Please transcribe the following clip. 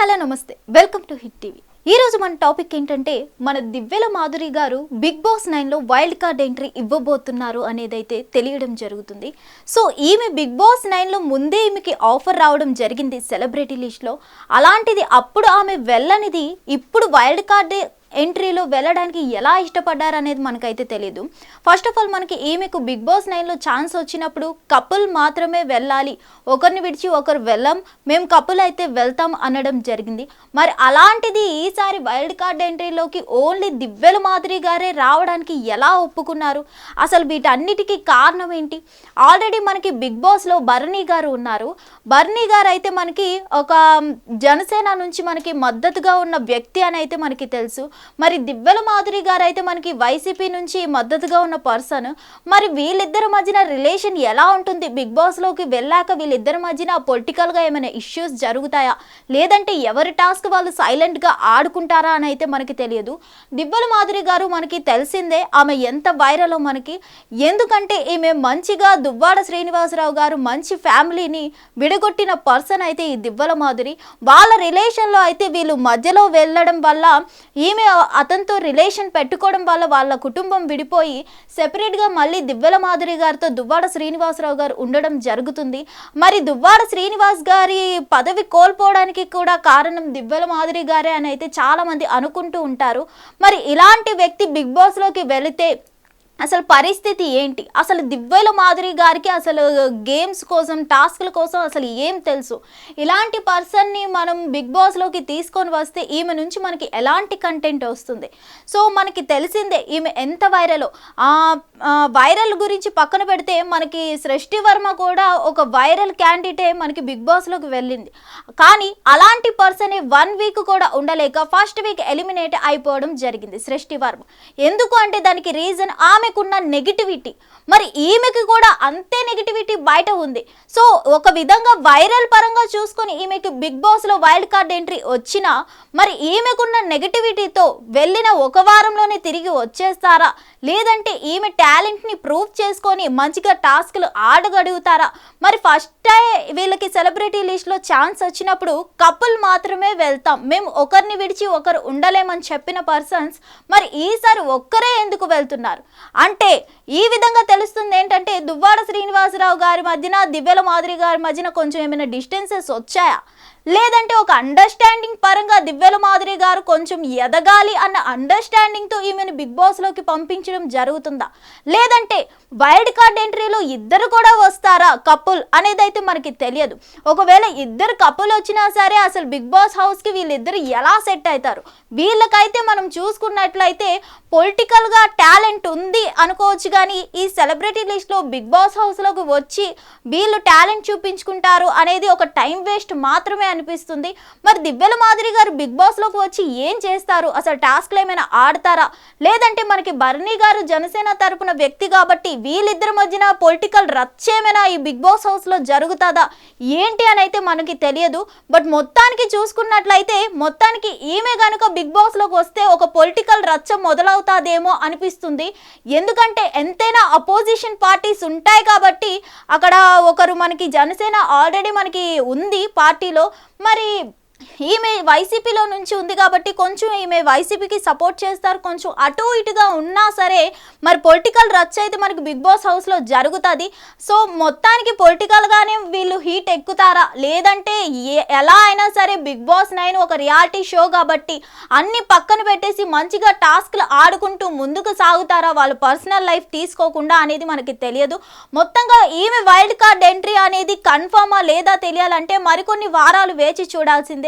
Hello నమస్తే. Welcome to Hit TV. ఈ రోజు మన టాపిక్ ఏంటంటే మన దివ్యల మాధురి గారు బిగ్ బాస్ నైన్లో వైల్డ్ కార్డ్ ఎంట్రీ ఇవ్వబోతున్నారు అనేదైతే తెలియడం జరుగుతుంది. సో ఈమె బిగ్ బాస్ నైన్లో ముందే ఈమెకి ఆఫర్ రావడం జరిగింది సెలబ్రిటీ లిస్ట్లో. అలాంటిది అప్పుడు ఆమె వెళ్ళనిది ఇప్పుడు వైల్డ్ కార్డ్ ఎంట్రీలో వెళ్ళడానికి ఎలా ఇష్టపడ్డారు అనేది మనకైతే తెలియదు ఫస్ట్ ఆఫ్ ఆల్ మనకి ఈమెకు బిగ్ బాస్ నైన్లో ఛాన్స్ వచ్చినప్పుడు కపుల్ మాత్రమే వెళ్ళాలి. ఒకరిని విడిచి ఒకరు వెళ్ళం. మేము కపుల్ అయితే వెళ్తాం అనడం జరిగింది. మరి అలాంటిది ఈసారి వైల్డ్ కార్డ్ ఎంట్రీలోకి ఓన్లీ దివ్యల మాదిరి గారే రావడానికి ఎలా ఒప్పుకున్నారు? అసలు వీటన్నిటికీ కారణం ఏంటి? ఆల్రెడీ మనకి బిగ్ బాస్లో బర్నీ గారు ఉన్నారు. బర్నీ గారు అయితే మనకి ఒక జనసేన నుంచి మనకి మద్దతుగా ఉన్న వ్యక్తి అని అయితే మనకి తెలుసు. మరి దివ్వెల మాధురి గారు అయితే మనకి వైసీపీ నుంచి మద్దతుగా ఉన్న పర్సన్. మరి వీళ్ళిద్దరి మధ్యన రిలేషన్ ఎలా ఉంటుంది? బిగ్ బాస్లోకి వెళ్ళాక వీళ్ళిద్దరి మధ్యన పొలిటికల్గా ఏమైనా ఇష్యూస్ జరుగుతాయా? లేదంటే ఎవరి టాస్క్ వాళ్ళు సైలెంట్గా ఆడుకుంటారా అని అయితే మనకి తెలియదు. దివ్వెల మాధురి గారు మనకి తెలిసిందే ఆమె ఎంత వైరల్ మనకి. ఎందుకంటే ఈమె మంచిగా దువ్వాడ శ్రీనివాసరావు గారు మంచి ఫ్యామిలీని విడగొట్టిన పర్సన్ అయితే ఈ దివ్వల మాధురి. వాళ్ళ రిలేషన్లో అయితే వీళ్ళు మధ్యలో వెళ్ళడం వల్ల ఈమె అతనితో రిలేషన్ పెట్టుకోవడం వల్ల వాళ్ళ కుటుంబం విడిపోయి సెపరేట్గా మళ్ళీ దివ్వెల మాధురి గారితో దువ్వాడ శ్రీనివాసరావు గారు ఉండడం జరుగుతుంది. మరి దువ్వాడ శ్రీనివాస్ గారి పదవి కోల్పోవడానికి కూడా కారణం దివ్వెల మాధురి గారే అని అయితే చాలామంది అనుకుంటూ ఉంటారు. మరి ఇలాంటి వ్యక్తి బిగ్ బాస్లోకి వెళితే అసలు పరిస్థితి ఏంటి? అసలు దివ్వెల మాధురి గారికి అసలు గేమ్స్ కోసం టాస్క్ల కోసం అసలు ఏం తెలుసు? ఇలాంటి పర్సన్ని మనం బిగ్ బాస్లోకి తీసుకొని వస్తే ఈమె నుంచి మనకి ఎలాంటి కంటెంట్ వస్తుంది? సో మనకి తెలిసిందే ఈమె ఎంత వైరలో వైరల్ గురించి పక్కన పెడితే మనకి సృష్టి వర్మ కూడా ఒక వైరల్ క్యాండిడేటే మనకి బిగ్ బాస్లోకి వెళ్ళింది. కానీ అలాంటి పర్సన్ వన్ వీక్ కూడా ఉండలేక ఫస్ట్ వీక్ ఎలిమినేట్ అయిపోవడం జరిగింది సృష్టి వర్మ. ఎందుకు అంటే దానికి రీజన్ ఆమె ఆమెకున్న నెగిటివిటీ మరి ఈమెకి కూడా అంతే నెగిటివిటీ బయట ఉంది. సో ఒక విధంగా వైరల్ పరంగా చూసుకొని ఈమెకి బిగ్ బాస్లో వైల్డ్ కార్డ్ ఎంట్రీ వచ్చినా మరి ఈమెకున్న నెగిటివిటీతో వెళ్ళిన ఒక వారంలోనే తిరిగి వచ్చేస్తారా? లేదంటే ఈమె టాలెంట్ని ప్రూవ్ చేసుకొని మంచిగా టాస్క్లు ఆడగడుగుతారా? మరి ఫస్ట్ వీళ్ళకి సెలబ్రిటీ లిస్ట్లో ఛాన్స్ వచ్చినప్పుడు కపుల్ మాత్రమే వెళ్తాం. మేము ఒకరిని విడిచి ఒకరు ఉండలేమని చెప్పిన పర్సన్స్ మరి ఈసారి ఒక్కరే ఎందుకు వెళ్తున్నారు? అంటే ఈ విధంగా తెలుస్తుంది ఏంటంటే దువ్వాడ శ్రీనివాసరావు గారి మధ్యన దివ్యల మాదిరి గారి మధ్యన కొంచెం ఏమైనా డిస్టెన్సెస్ వచ్చాయా? లేదంటే ఒక అండర్స్టాండింగ్ పరంగా దివ్యల మాదిరి గారు కొంచెం ఎదగాలి అన్న అండర్స్టాండింగ్తో ఈమెను బిగ్ బాస్లోకి పంపించడం జరుగుతుందా? లేదంటే వైల్డ్ కార్డ్ ఎంట్రీలో ఇద్దరు కూడా వస్తారా కపుల్ అనేది అయితే మనకి తెలియదు. ఒకవేళ ఇద్దరు కపుల్ వచ్చినా సరే అసలు బిగ్ బాస్ హౌస్కి వీళ్ళిద్దరు ఎలా సెట్ అవుతారు? వీళ్ళకైతే మనం చూసుకున్నట్లయితే పొలిటికల్గా టాలెంట్ ఉంది అనుకోవచ్చు కానీ ఈ సెలబ్రిటీ లిస్ట్లో బిగ్ బాస్ హౌస్లోకి వచ్చి వీళ్ళు టాలెంట్ చూపించుకుంటారు అనేది ఒక టైం వేస్ట్ మాత్రమే అనిపిస్తుంది. మరి దివ్యల మాదిరి గారు బిగ్ బాస్లోకి వచ్చి ఏం చేస్తారు? అసలు టాస్క్లు ఏమైనా ఆడతారా? లేదంటే మనకి భరణి గారు జనసేన తరపున వ్యక్తి కాబట్టి వీళ్ళిద్దరి మధ్యన పొలిటికల్ రచ్చేమైనా ఈ బిగ్ బాస్ హౌస్లో జరుగుతుందా? ఏంటి అని అయితే మనకి తెలియదు. బట్ మొత్తానికి చూసుకున్నట్లయితే మొత్తానికి ఈమె కనుక బిగ్ బాస్లోకి వస్తే ఒక పొలిటికల్ రచ్చ మొదలవుతాదేమో అనిపిస్తుంది. ఎందుకంటే ఎంతైనా అపోజిషన్ పార్టీస్ ఉంటాయి కాబట్టి అక్కడ ఒకరు మనకి జనసేన ఆల్రెడీ మనకి ఉంది పార్టీలో. మరి ఈమె వైసీపీలో నుంచి ఉంది కాబట్టి కొంచెం ఈమె వైసీపీకి సపోర్ట్ చేస్తారు. కొంచెం అటు ఇటుగా ఉన్నా సరే మరి పొలిటికల్ రచ్చ అయితే మనకి బిగ్ బాస్ హౌస్లో జరుగుతుంది. సో మొత్తానికి పొలిటికల్గానే వీళ్ళు హీట్ ఎక్కుతారా? లేదంటే ఎలా అయినా సరే బిగ్ బాస్ నైన్ ఒక రియాలిటీ షో కాబట్టి అన్ని పక్కన పెట్టేసి మంచిగా టాస్క్లు ఆడుకుంటూ ముందుకు సాగుతారా? వాళ్ళు పర్సనల్ లైఫ్ తీసుకోకుండా అనేది మనకి తెలియదు. మొత్తంగా ఈమె వైల్డ్ కార్డ్ ఎంట్రీ అనేది కన్ఫర్మా లేదా తెలియాలంటే మరికొన్ని వారాలు వేచి చూడాల్సిందే.